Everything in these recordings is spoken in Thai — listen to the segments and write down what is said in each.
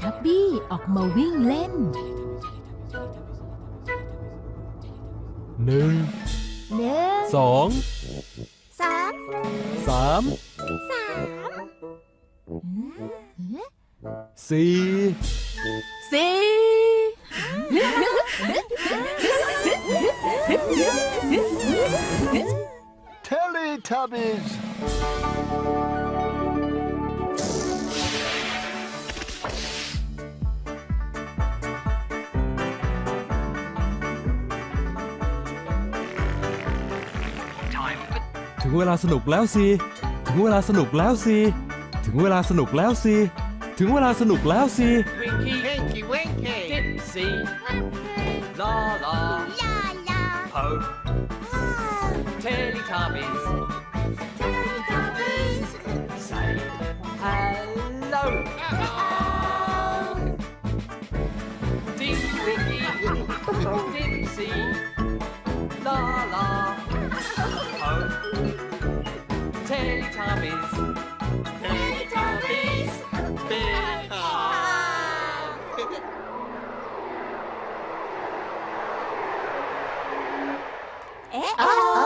ทเลทับบี้ออกมาวิ่งเล่น หนึ่งหนึ่งสองสามสามสามสี่สี่ Teletubbies! ถึง เวลาสนุกแล้วสิถึงเวลาสนุกแล้วสิถึงเวลาสนุกแล้วสิถึงเวลาสนุกแล้วสิ Winky, Winky Winky! Dipsy, La La, ลาลา Po, Teletubbies, Teletubbies, big Oh.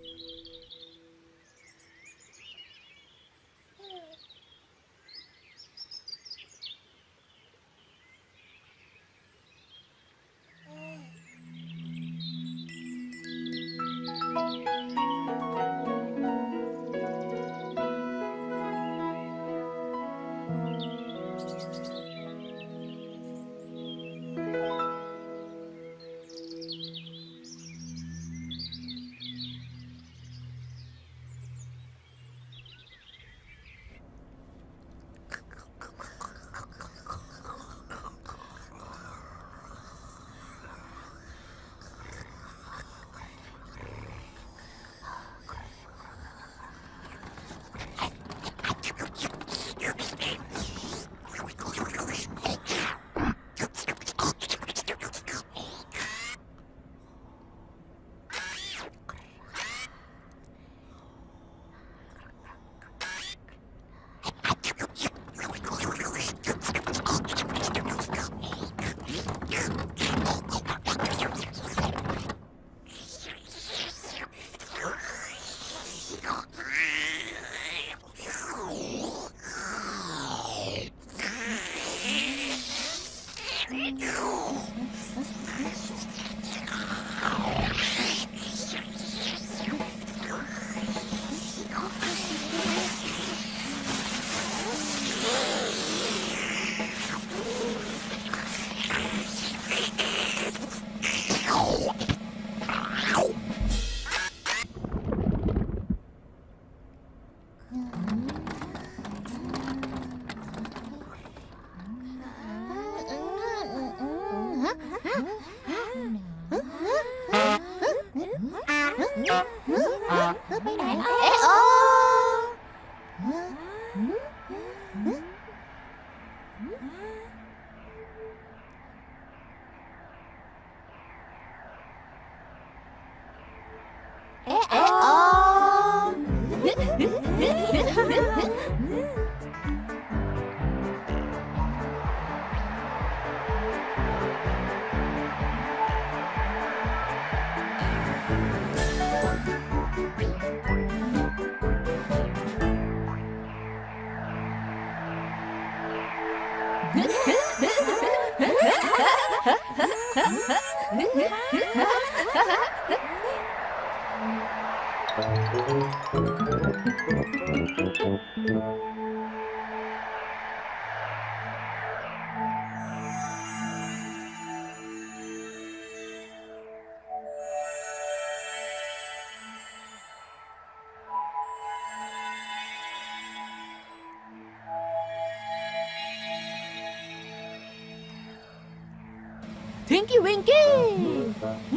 Tinky Winky!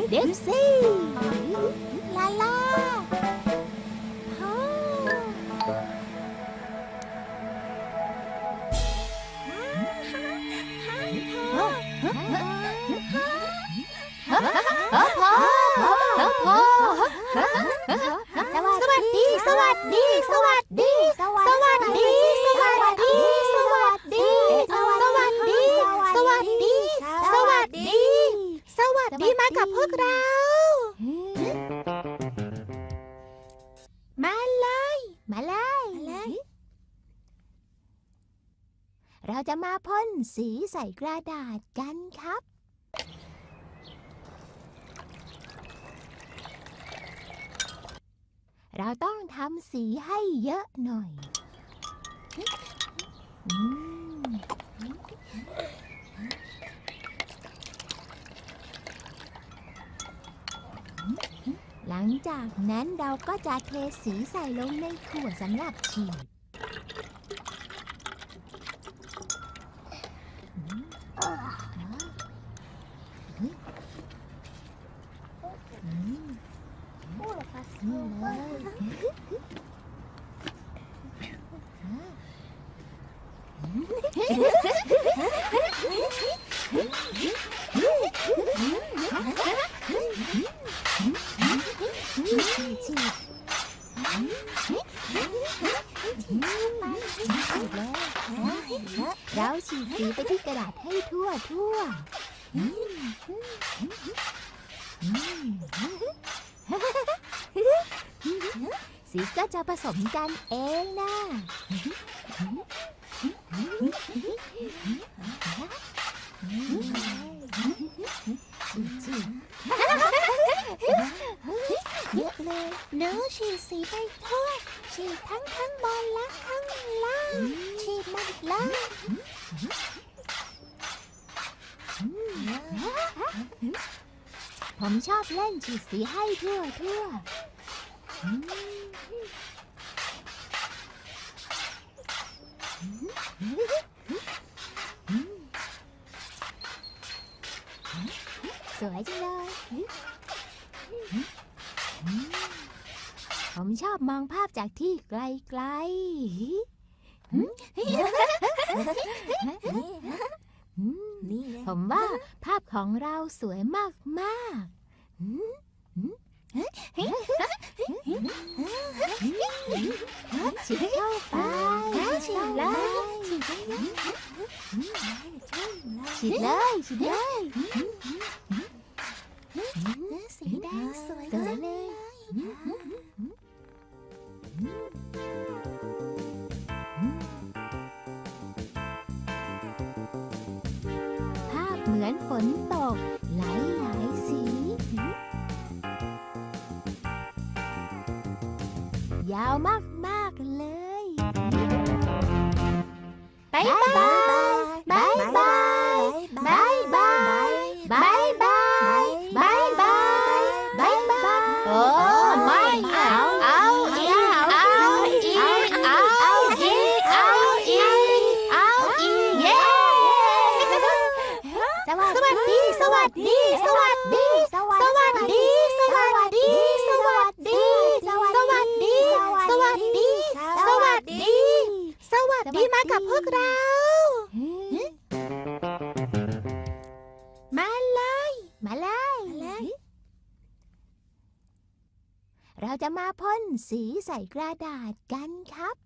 Let's see! สีใส่กระดาษกันครับ เราต้องทำสีให้เยอะหน่อยอืมหลังจากนั้นเราก็จะเทสีใส่ลงในขวดสำหรับฉีดอืมนี่เลย ฉีดฉีดฉีดแล้วเราฉีดสีไปที่กระดาษให้ทั่วทั่ว สีก็จะผสมกันเองนะ เยอะเลยหนูฉีดสีไปทั่วฉีดทั้งข้างบนและข้างล่างฉีดหมดเลย ผมชอบเล่นฉีดสีให้ทั่วทั่วสวยจังเลยผมชอบมองภาพจากที่ไกลๆหืมหืมผมว่าภาพของเราสวยมากๆหืมหืม ฉีดเข้าไปฉีดเลยฉีดเลยฉีดเลยสีแดงสวยเลยภาพเหมือนฝนตกหลายหล ยาวมาก ๆ เลยบายบาย เราจะมาพ่นสีใส่กระดาษกันครับ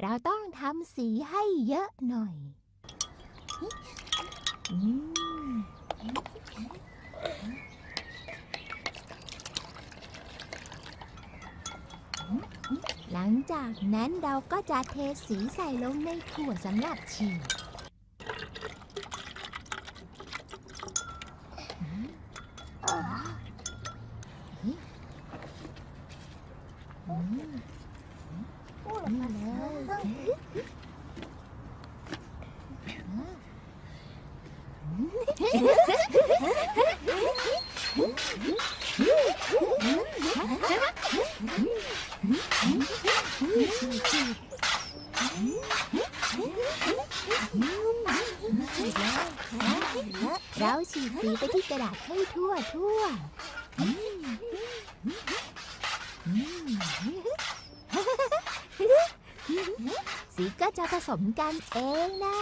เราต้องทำสีให้เยอะหน่อยอืมหลังจากนั้นเราก็จะเทสีใส่ลงในขวดสำหรับฉีด เราฉีดสีไปที่กระดาษให้ทั่วทั่ว มกันเองนะ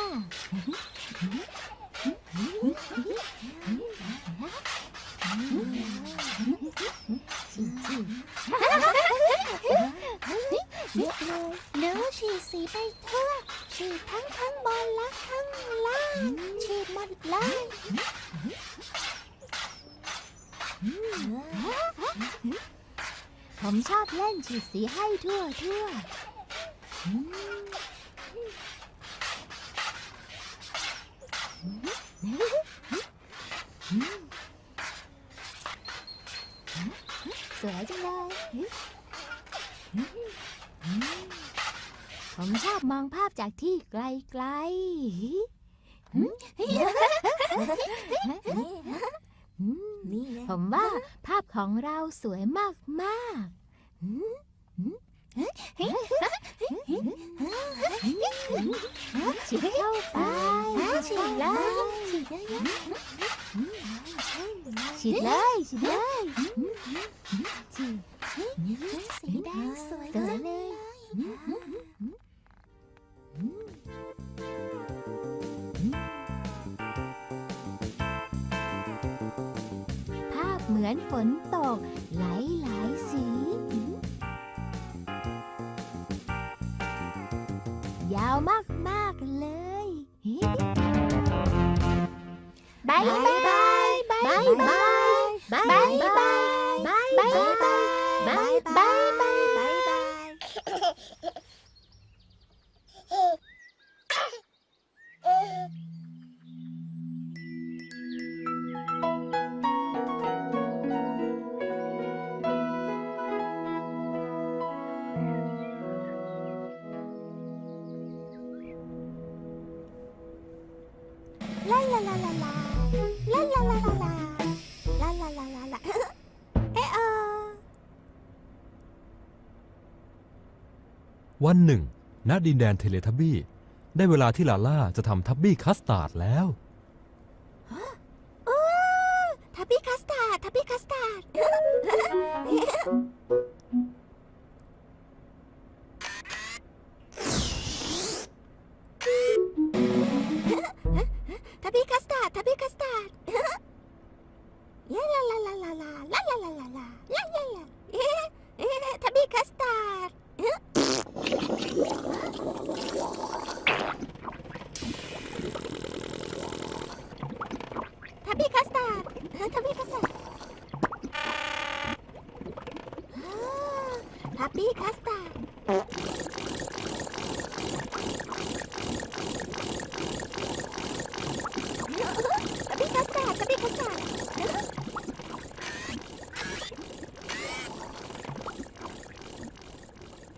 หนูฉีดสีไปทั่วฉีดทั้งข้างบนและข้างล่างฉีดหมดเลยผมชอบเล่นฉีดสีให้ทั่วทั่วสวยจังเลยผมชอบมองภาพจากที่ ไกลๆนี่ผมว่าภาพของเราสวยมากมากฉีดเข้าไปฉีดเลยฉีดเลยฉีดเลย 拜拜。拜拜 วันหนึ่งณดินแดนเทเลทับบี้ ได้เวลาที่ลาล่าจะทำทับบี้คัสตาร์ดแล้ว ทับบี้คัสตาร์ดทับบี้คัสตาร์ด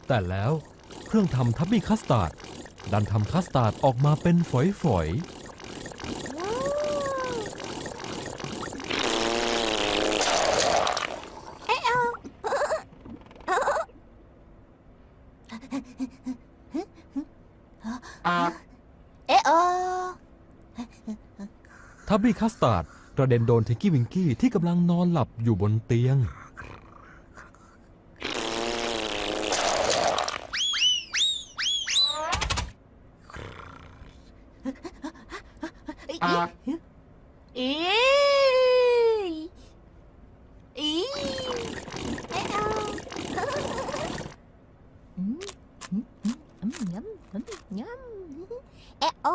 แต่แล้วเครื่องทำทับบี้คัสตาร์ดดันทำคัสตาร์ดออกมาเป็นฝอยว้าวเอ๊ะเอาเอ๊ะเออๆทับบี้คัสตาร์ดกระเด็นโดนทิงกี้วิงกี้ที่กำลังนอนหลับอยู่บนเตียง อีอีเอ๊ะเอา อืมอืมอืมอืมยำอืมยำเอะโอ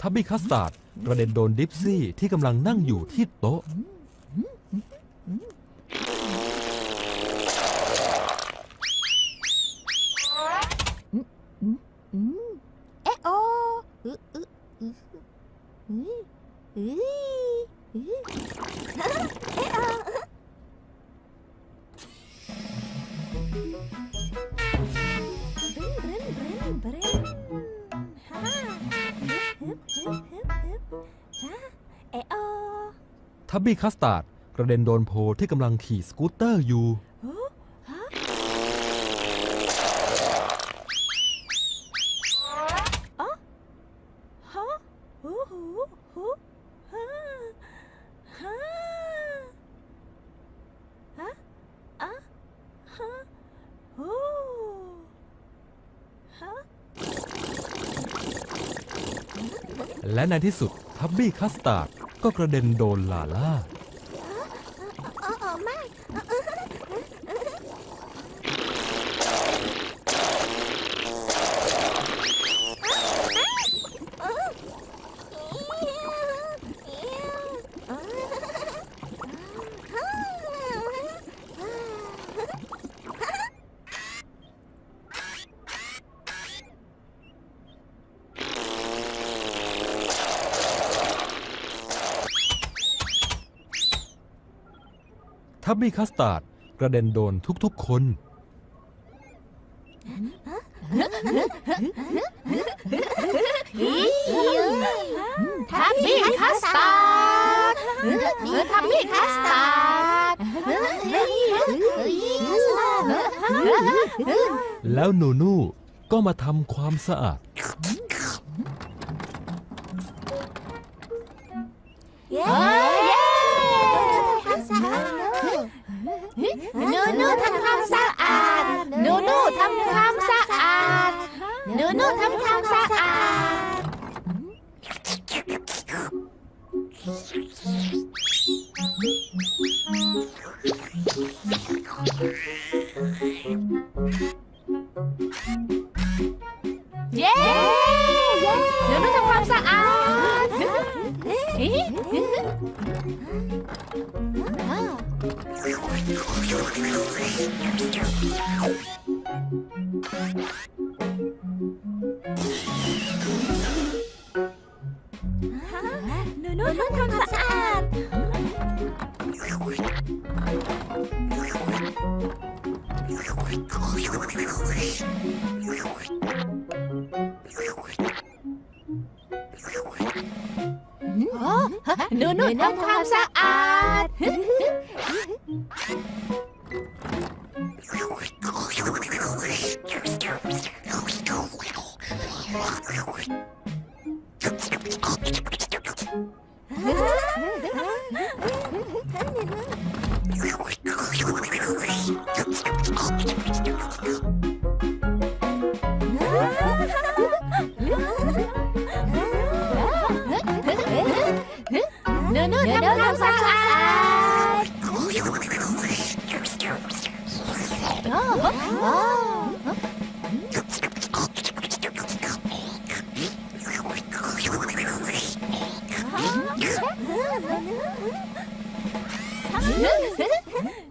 ทั บบี้คัสตาร์ดกระเด็นโดนดิฟซี่ที่กำลังนั่งอยู่ที่โต๊ะ เออทับบี้คัสตาร์ดกระเด็นโดนโพที่กำลังขี่สกูตเตอร์อยู่และในที่สุดทับบี้คัสตาร์ด ก็กระเด็นโดนลาล่า โอ้โอ้ไม่ ทับบี้คัสตาร์ดกระเด็นโดนทุกๆคน ทับบี้คัสตาร์ดทับบี้คัสตาร์ดแล้วนูนูก็มาทำความสะอาด เย้ หนูหนูทำความสะอาดหนูหนูทำความสะ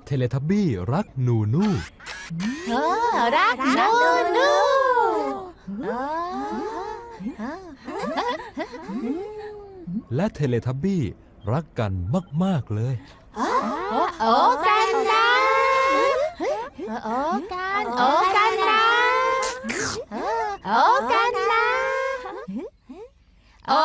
เทเลทับบี้รักนูนูเออรักหนูหนูเออและเทเลทับบี้รักกันมาก ๆ เลย โอ้โอ้กันนะ โอ้กันโอ้กันนะโอ้กันนะโอ้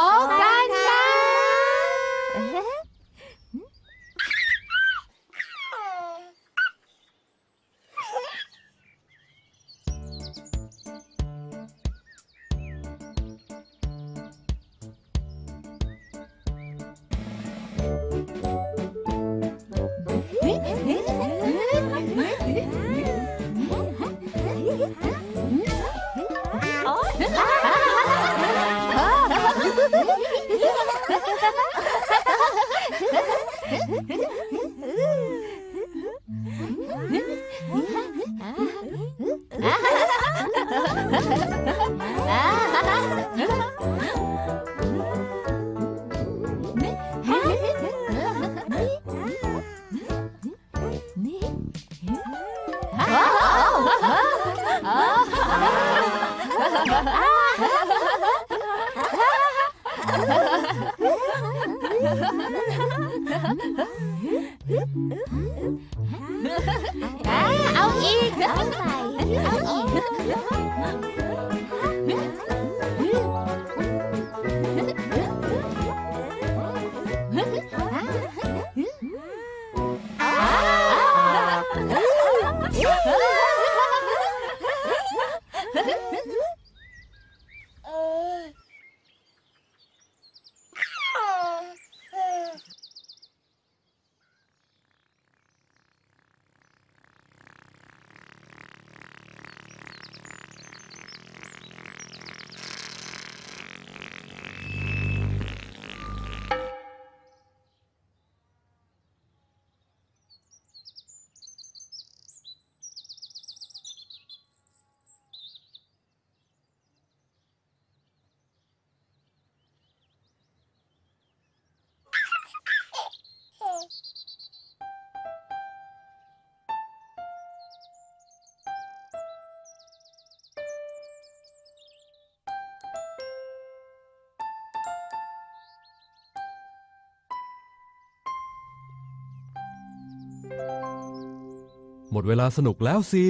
มดเวลาสนุกแล้วสิ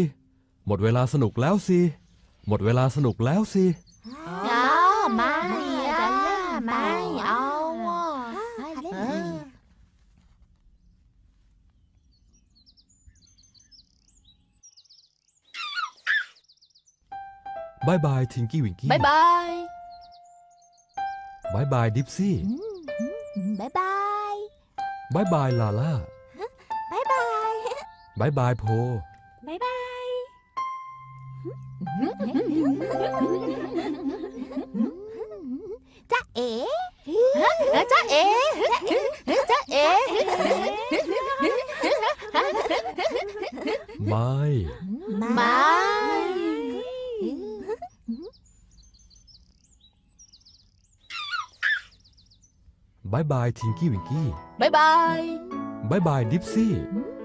หมดเวลาสนุกแล้วสิ หมดเวลาสนุกแล้วสิเอาไม่จะเล่นไม่เอาอะให้เล่นเออบายบายทิงกี้วิงกี้บายบายบายบายดิปซี่บายบาย บายบายลาล่าบายบาย บายบายโพ บายบาย จ๊ะเอ๋จ้าเอ๋จ้าเอ๋ไม่ ไม่ บายบายทิงกี้วิงกี้ บายบาย บายบายดิปซี่บายบาย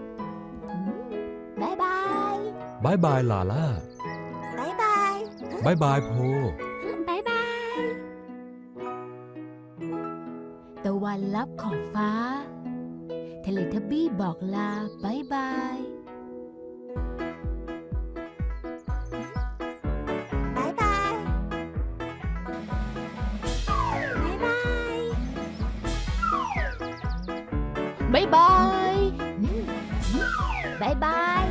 บายบายลาล่าบายบายบายบายโพ บายบาย ตะวันลับขอบฟ้า เทเลทับบี้บอกลาบายบายบายบายบายบายบายบายบายบาย